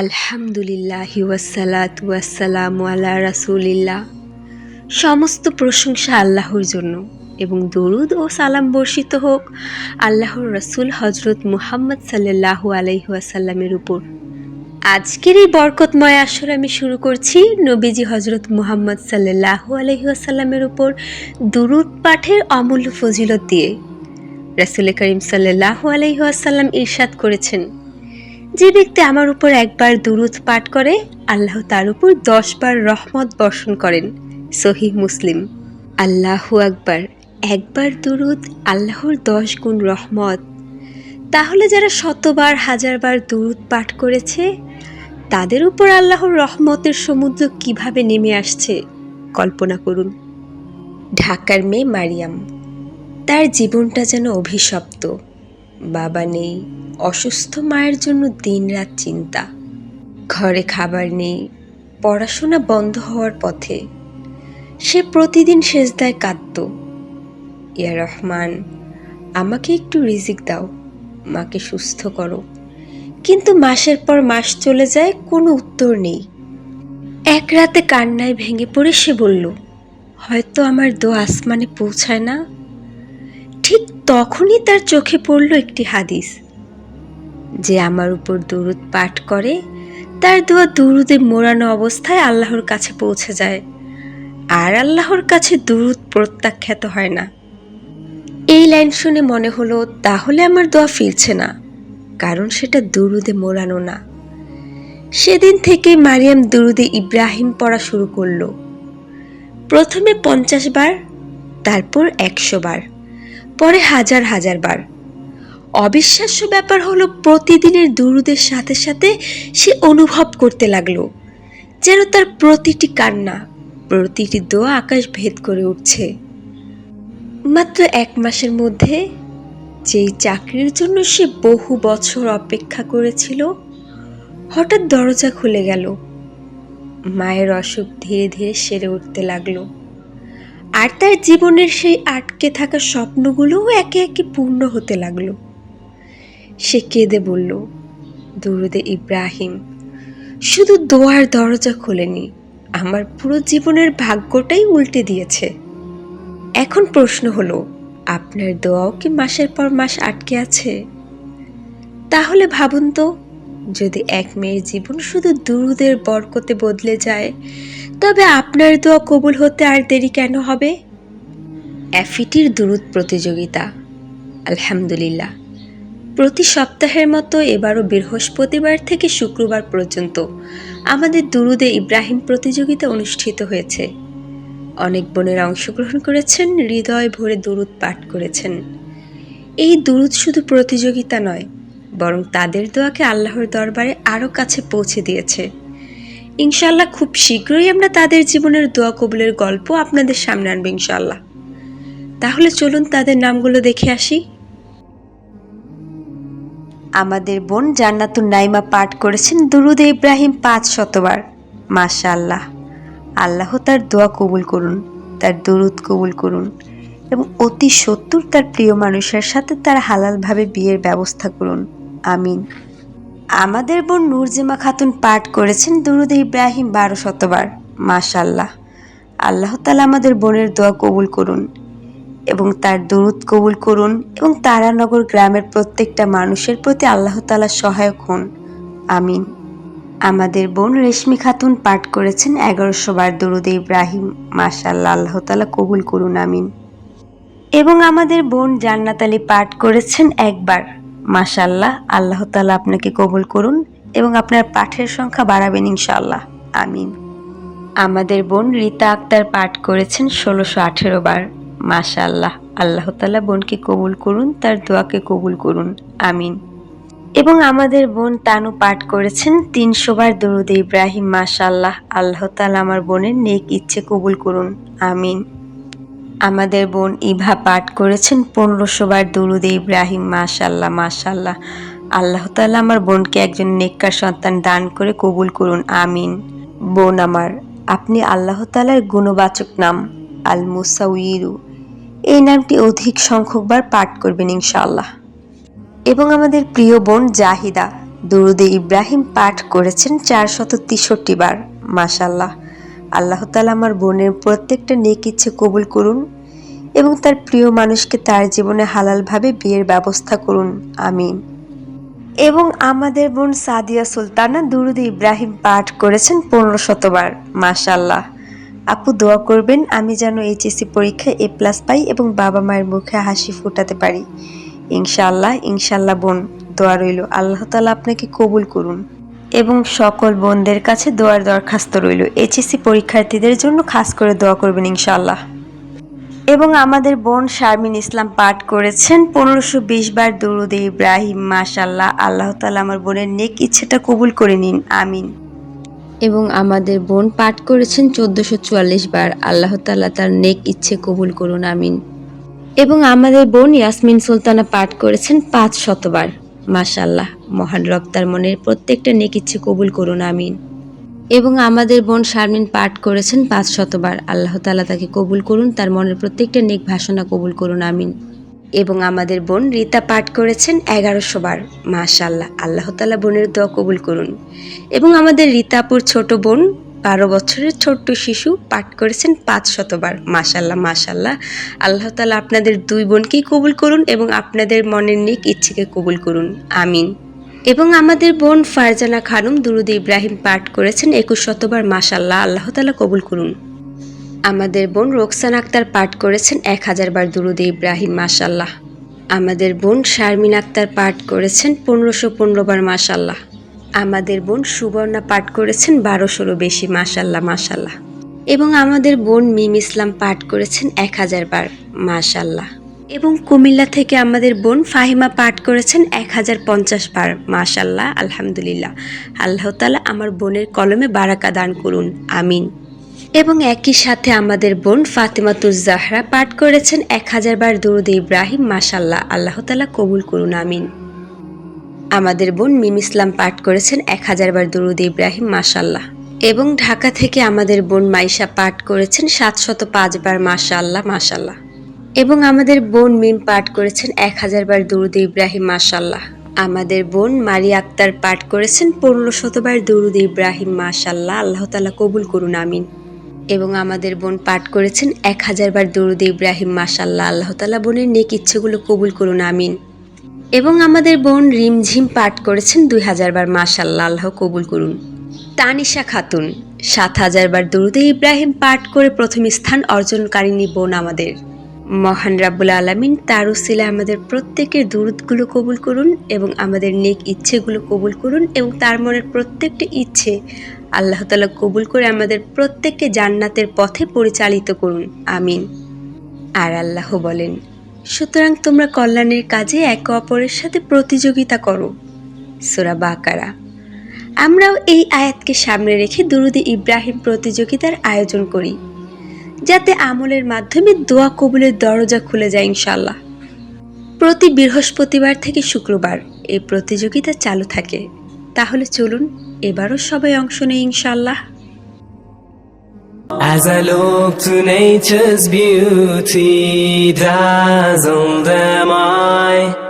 আলহামদুলিল্লাহ ওয়াসালাত ওয়াসালাম আলা রাসুলিল্লাহ। সমস্ত প্রশংসা আল্লাহর জন্য এবং দরুদ ও সালাম বর্ষিত হোক আল্লাহর রসুল হজরত মুহাম্মদ সাল্লাহ আলাইহাসাল্লামের উপর। আজকের এই বরকতময় আসর আমি শুরু করছি নবীজি হজরত মুহাম্মদ সাল্লাহ আলহিহাসাল্লামের উপর দুরুদ পাঠের অমূল্য ফজিলত দিয়ে। রাসুল করিম সাল্লাহ আলহিহাসাল্লাম ইরশাদ করেছেন যে ব্যক্তি আমার উপর একবার দুরুদ পাঠ করে, আল্লাহ তার উপর দশবার রহমত বর্ষণ করেন। সহি মুসলিম। আল্লাহু আকবার। একবার দুরুদ, আল্লাহর দশ গুণ রহমত। তাহলে যারা শতবার, হাজারবার দুরুদ পাঠ করেছে, তাদের উপর আল্লাহর রহমতের সমুদ্র কীভাবে নেমে আসছে, কল্পনা করুন। ঢাকার মেয়ে মারিয়াম। তার জীবনটা যেন অভিশপ্ত। বাবা নেই অসুস্থ মায়ের জন্য দিনরাত চিন্তা। ঘরে খাবার নেই, পড়াশোনা বন্ধ হওয়ার পথে। সে প্রতিদিন সেজদায় কাঁদত। ইয়া রহমান, আমাকে একটু রিজিক দাও, মাকে সুস্থ করো। কিন্তু মাসের পর মাস চলে যায়, কোনো উত্তর নেই। এক রাতে কান্নায় ভেঙে পড়ে সে বলল, হয়তো আমার দো আসমানে পৌঁছায় না? ঠিক তখনই তার চোখে পড়ল একটি হাদিস। যে আমার উপর দুরুদ পাঠ করে, তার দোয়া দুরুদে মোড়ানো অবস্থায় আল্লাহর কাছে পৌঁছে যায়। আর আল্লাহর কাছে দুরুদ প্রত্যাখ্যাত হয় না। এই লাইন শুনে মনে হলো, তাহলে আমার দোয়া ফিরছে না, কারণ সেটা দুরুদে মোড়ানো না। সেদিন থেকে মারিয়াম দুরুদে ইব্রাহিম পড়া শুরু করল। প্রথমে পঞ্চাশ বার, তারপর একশো বার, পরে হাজার হাজার বার। অবিশ্বাস্য ব্যাপার হলো প্রতিদিনের দুরুদের সাথে সাথে সে অনুভব করতে লাগল, যেন তার প্রতিটি কান্না, প্রতিটি দোয়া আকাশ ভেদ করে উঠছে। মাত্র এক মাসের মধ্যে যেই চাকরির জন্য সে বহু বছর অপেক্ষা করেছিল, হঠাৎ দরজা খুলে গেল। মায়ের অসুখ ধীরে ধীরে সেরে উঠতে লাগল। আর তার জীবনের সেই আটকে থাকা স্বপ্নগুলোও একে একে পূর্ণ হতে লাগল। সে কেঁদে বলল, দুরুদে ইব্রাহিম, শুধু দোয়ার দরজা খোলেনি, আমার পুরো জীবনের ভাগ্যটাই উল্টে দিয়েছে। এখন প্রশ্ন হলো, আপনার দোয়াও কি মাসের পর মাস আটকে আছে? তাহলে ভাবুন তো, যদি এক মেয়ের জীবন শুধু দুরুদের বরকতে বদলে যায়, তবে আপনার দোয়া কবুল হতে আর দেরি কেন হবে? অ্যাফিটির দুরুদ প্রতিযোগিতা, আলহামদুলিল্লাহ। প্রতি সপ্তাহের মতো এবারও বৃহস্পতিবার থেকে শুক্রবার পর্যন্ত আমাদের দুরুদে ইব্রাহিম প্রতিযোগিতা অনুষ্ঠিত হয়েছে। অনেক বোনেরা অংশগ্রহণ করেছেন, হৃদয় ভরে দুরুদ পাঠ করেছেন। এই দুরুদ শুধু প্রতিযোগিতা নয়, বরং তাদের দোয়াকে আল্লাহর দরবারে আরও কাছে পৌঁছে দিয়েছে। ইনশাল্লাহ খুব শীঘ্রই আমরা তাদের জীবনের দোয়া কবুলের গল্প আপনাদের সামনে আনব ইনশাল্লাহ তাহলে চলুন তাদের নামগুলো দেখে আসি। আমাদের বোন জান্নাতুন নাইমা পাঠ করেছেন দুরুদে ইব্রাহিম পাঁচ শতবার। মাশা আল্লাহ আল্লাহ তার দোয়া কবুল করুন, তার দুরুদ কবুল করুন এবং অতি সত্তর তার প্রিয় মানুষের সাথে তার হালালভাবে বিয়ের ব্যবস্থা করুন। আমিন। আমাদের বোন নূরজিমা খাতুন পাঠ করেছেন দুরুদে ইব্রাহিম বারো শতবার। মাশাল্লাহ আল্লাহ তালা আমাদের বোনের দোয়া কবুল করুন। এবং তার দরুদ কবুল করুন এবং তারানগর গ্রামের প্রত্যেকটা মানুষের প্রতি আল্লাহ তালা সহায়ক হন। আমিন। আমাদের বোন রেশমি খাতুন পাঠ করেছেন এগারোশো বার দরুদে ইব্রাহিম। মাশাল্লাহ আল্লাহ তালা কবুল করুন, আমিন। এবং আমাদের বোন জান্নাত আলী পাঠ করেছেন একবার। মাশাল্লাহ আল্লাহ তালা আপনাকে কবুল করুন এবং আপনার পাঠের সংখ্যা বাড়াবেন ইনশাল্লাহ আমিন। আমাদের বোন রীতা আক্তার পাঠ করেছেন ষোলোশো আঠেরো বার। মাশাল্লাহ আল্লাহ তালা বোনকে কবুল করুন, তার দোয়াকে কবুল করুন। আমিন। এবং আমাদের বোন তানু পাঠ করেছেন তিনশো বার দরুদে ইব্রাহিম মাশাল্লাহ আল্লাহ তালা আমার বোনের নেক ইচ্ছে কবুল করুন। আমিন। আমাদের বোন ইভা পাঠ করেছেন পনেরোশো বার দরুদে ইব্রাহিম মাশাল্লাহ মাশাল্লাহ আল্লাহ তালা আমার বোনকে একজন নেককার সন্তান দান করে কবুল করুন। আমিন। বোন আমার, আপনি আল্লাহ তালার গুণবাচক নাম আল মুসাউইরু এই নামটি অধিক সংখ্যকবার পাঠ করবেন ইনশাআল্লাহ। এবং আমাদের প্রিয় বোন জাহিদা দুরুদে ইব্রাহিম পাঠ করেছেন চারশত তেষট্টি বার মাশাল্লাহ আল্লাহ তালা আমার বোনের প্রত্যেকটা নেক ইচ্ছে কবুল করুন এবং তার প্রিয় মানুষকে তার জীবনে হালালভাবে বিয়ের ব্যবস্থা করুন, আমিন। এবং আমাদের বোন সাদিয়া সুলতানা দুরুদে ইব্রাহিম পাঠ করেছেন পনেরো শতবার মাশাল্লাহ আপু দোয়া করবেন, আমি যেন এইচএসসি পরীক্ষায় এ প্লাস পাই এবং বাবা মায়ের মুখে হাসি ফোটাতে পারি। ইনশাআল্লাহ ইনশাআল্লাহ বোন, দোয়া রইল। আল্লাহ তালা আপনাকে কবুল করুন। এবং সকল বোনদের কাছে দোয়ার দরখাস্ত রইল। এইচএসসি পরীক্ষার্থীদের জন্য খাস করে দোয়া করবেন ইনশাআল্লাহ। এবং আমাদের বোন শারমিন ইসলাম পাঠ করেছেন, পনেরোশো বিশ বার দরুদে ইব্রাহিম মাশাল্লাহ আল্লাহ তালা আমার বোনের নেক ইচ্ছেটা কবুল করে নিন, আমিন। এবং আমাদের বোন পাঠ করেছেন চোদ্দোশো চুয়াল্লিশ বার। আল্লাহ তাল্লাহ তার নেক ইচ্ছে কবুল করুন, আমিন। এবং আমাদের বোন ইয়াসমিন সুলতানা পাঠ করেছেন পাঁচ শতবার মাশাল্লাহ মহান রব তার মনের প্রত্যেকটা নেক ইচ্ছে কবুল করুন, আমিন। এবং আমাদের বোন শারমিন পাঠ করেছেন পাঁচ শতবার আল্লাহ তালা তাকে কবুল করুন, তার মনের প্রত্যেকটা নেক ভাষণা কবুল করুন, আমিন। এবং আমাদের বোন রীতা পাঠ করেছেন এগারোশো বার। মাশাল্লাহ আল্লাহ তালা বোনের দোয়া কবুল করুন। এবং আমাদের রীতাপুর ছোট বোন বারো বছরের ছোট্ট শিশু পাঠ করেছেন পাঁচ শতবার মাশাল্লাহ মাশাল্লাহ আল্লাহ তালা আপনাদের দুই বোনকেই কবুল করুন এবং আপনাদের মনের নিক ইচ্ছেকে কবুল করুন। আমিন। এবং আমাদের বোন ফারজানা খানুম দুরুদ ইব্রাহিম পাঠ করেছেন একুশ শতবার মাশাল্লাহ আল্লাহ তালা কবুল করুন। আমাদের বোন রোকসান আক্তার পাঠ করেছেন এক হাজার বার দুরুদ ইব্রাহিম মাশাল্লাহ আমাদের বোন শারমিন আক্তার পাঠ করেছেন পনেরোশো পনেরো বার মাশাল্লাহ আমাদের বোন সুবর্ণা পাঠ করেছেন বারোশোরও বেশি মাশাল্লাহ মাশাল্লাহ এবং আমাদের বোন মিম ইসলাম পাঠ করেছেন এক হাজার বার মাশাল্লাহ এবং কুমিল্লা থেকে আমাদের বোন ফাহিমা পাঠ করেছেন এক হাজার পঞ্চাশ বার মাশাল্লাহ আলহামদুলিল্লাহ। আল্লাহ তালা আমার বোনের কলমে বারাকা দান করুন, আমিন। এবং একই সাথে আমাদের বোন ফাতেমাতুজ জাহরা পাঠ করেছেন এক হাজার বার দরুদ ইব্রাহিম মাশাল্লাহ আল্লাহ তালা কবুল করুন, আমিন। আমাদের বোন মিম ইসলাম পাঠ করেছেন এক হাজার বার দরুদ ইব্রাহিম মাশাল্লাহ এবং ঢাকা থেকে আমাদের বোন মাইশা পাঠ করেছেন সাতশত পাঁচবার মাশাল্লাহ মাশাল্লাহ এবং আমাদের বোন মিম পাঠ করেছেন এক হাজার বার দরুদ ইব্রাহিম মাশাল্লাহ আমাদের বোন মারি আক্তার পাঠ করেছেন পনেরো শতবার দরুদ ইব্রাহিম মাশাল্লাহ আল্লাহ তালা কবুল করুন, আমিন। এবং আমাদের বোন পাঠ করেছেন এক হাজার বার দরুদ ইব্রাহিম মাশাল্লাহ আল্লাহ তালা বোনের নেক ইচ্ছেগুলো কবুল করুন, আমিন। এবং আমাদের বোন রিমঝিম পাঠ করেছেন দুই হাজার বার আল্লাহ কবুল করুন। তানিশা খাতুন, সাত হাজার বার দরুদে ইব্রাহিম পাঠ করে প্রথম স্থান অর্জনকারিনী বোন আমাদের। মহান রাব্বুল আলমিন, তার আমাদের প্রত্যেকের দূরতগুলো কবুল করুন এবং আমাদের নেক ইচ্ছেগুলো কবুল করুন এবং তার মনের প্রত্যেকটা ইচ্ছে আল্লাহ তালা কবুল করে আমাদের প্রত্যেককে জান্নাতের পথে পরিচালিত করুন। আমিন। আর আল্লাহ বলেন, সুতরাং তোমরা কল্যাণের কাজে একে অপরের সাথে প্রতিযোগিতা করো। সোরা বাকারা। আমরাও এই আয়াতকে সামনে রেখে দুরুদি ইব্রাহিম প্রতিযোগিতার আয়োজন করি। যাতে আমলের মাধ্যমে দোয়া কবুলের দরজা খুলে যায় ইনশাল্লাহ প্রতি বৃহস্পতিবার থেকে শুক্রবার এই প্রতিযোগিতা চালু থাকে। তাহলে চলুন এবারও সবাই অংশ নেই ইনশাল্লাহ As I look to nature's beauty, dazzled am I